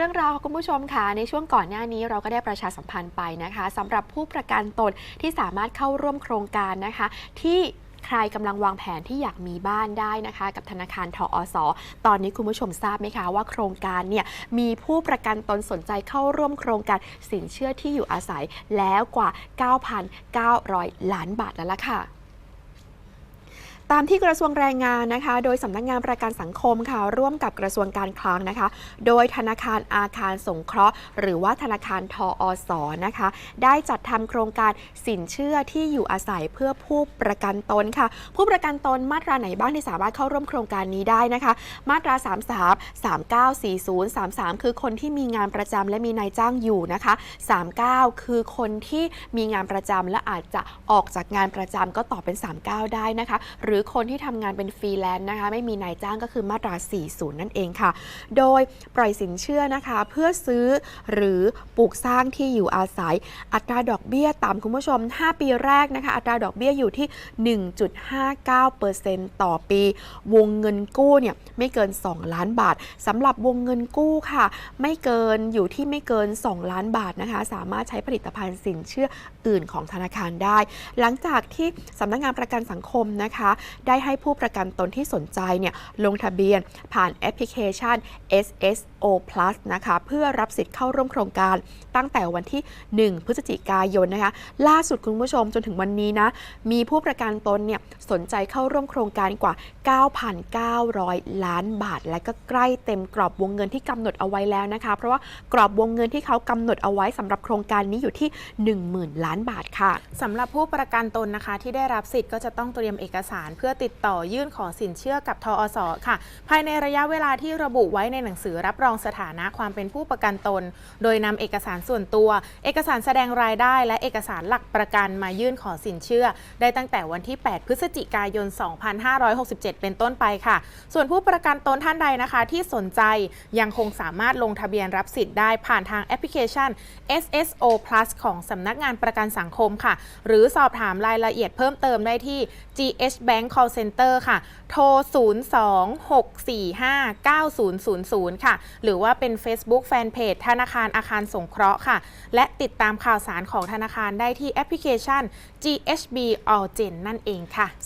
รื่องราวคุณผู้ชมค่ะในช่วงก่อนหน้านี้เราก็ได้ประชาสัมพันธ์ไปนะคะสำหรับผู้ประกันตนที่สามารถเข้าร่วมโครงการนะคะ ที่ใครกำลังวางแผนที่อยากมีบ้านได้นะคะ กับธนาคารทออสอตอนนี้คุณผู้ชมทราบไหมคะว่าโครงการเนี่ยมีผู้ประกันตนสนใจเข้าร่วมโครงการสินเชื่อที่อยู่อาศัยแล้วกว่า 9,900 ล้านบาทแล้วล่ะค่ะ ตามที่กระทรวงแรงงานนะคะ โดยสำนักงานประกันสังคมค่ะ ร่วมกับกระทรวงการคลังนะคะ โดยธนาคารอาคารสงเคราะห์ หรือว่าธนาคารทออสอนะคะ ได้จัดทำโครงการสินเชื่อที่อยู่อาศัยเพื่อผู้ประกันตนค่ะ ผู้ประกันตนมาตราไหนบ้างที่สามารถเข้าร่วมโครงการนี้ได้นะคะ มาตรา 33 39 40 33 คือคนที่มีงานประจำและมีนายจ้างอยู่นะคะ 39 คือคนที่มีงานประจำและอาจจะออกจากงานประจำก็ตอบเป็น 39 ได้นะคะ หรือคนที่ทำงานเป็นฟรีแลนซ์นะคะ ไม่มีนายจ้างก็คือมาตรา 40 นั่นเองค่ะ โดยปล่อยสินเชื่อนะคะ เพื่อซื้อหรือปลูกสร้างที่อยู่อาศัย อัตราดอกเบี้ยต่ำคุณผู้ชม 5 ปีแรกนะคะ อัตราดอกเบี้ยอยู่ที่ 1.59%ต่อปี วงเงินกู้เนี่ยไม่เกิน 2 ล้านบาทสำหรับวงเงินกู้ค่ะ ไม่เกินอยู่ที่ไม่เกิน 2 ล้านบาทนะคะ สามารถใช้ผลิตภัณฑ์สินเชื่ออื่นของธนาคารได้ หลังจากที่สำนักงานประกันสังคมนะคะได้ให้ผู้ประกันตนที่สนใจเนี่ยลงทะเบียนผ่านแอปพลิเคชัน SS Plus นะคะเพื่อรับสิทธิ์เข้าร่วมโครงการตั้งแต่วันที่ 1 พฤศจิกายนนะคะล่าสุดคุณผู้ชมจนถึงวันนี้นะมีผู้ประกันตนเนี่ยสนใจเข้าร่วมโครงการกว่า 9,900 ล้านบาท และก็ใกล้เต็มกรอบวงเงินที่กำหนดเอาไว้แล้วนะคะเพราะว่ากรอบวงเงินที่เขากำหนดเอาไว้สำหรับโครงการนี้อยู่ที่ 10,000 ล้านบาทค่ะสำหรับผู้ประกันตนนะคะที่ได้รับสิทธิ์ก็จะต้องเตรียมเอกสาร เพื่อติดต่อยื่นขอสินเชื่อกับทออสค่ะ ภายในระยะเวลาที่ระบุไว้ในหนังสือรับรององสถานะความเป็นผู้ประกันตน โดยนำเอกสารส่วนตัว เอกสารแสดงรายได้ และเอกสารหลักประกันมายื่นขอสินเชื่อ ได้ตั้งแต่วันที่ 8 พฤศจิกายน 2567 เป็นต้นไปค่ะ ส่วนผู้ประกันตนท่านใดนะคะ ที่สนใจยังคงสามารถลงทะเบียนรับสิทธิ์ได้ผ่านทางแอปพลิเคชัน SSO Plus ของสำนักงานประกันสังคมค่ะ หรือสอบถามรายละเอียดเพิ่มเติมได้ที่ GH Bank Call Center ค่ะ โทร 026459000 ค่ะหรือว่าเป็น Facebook Fanpage ธนาคารอาคารสงเคราะห์ค่ะ และติดตามข่าวสารของธนาคารได้ที่แอปพลิเคชัน GHB All Gen นั่นเองค่ะ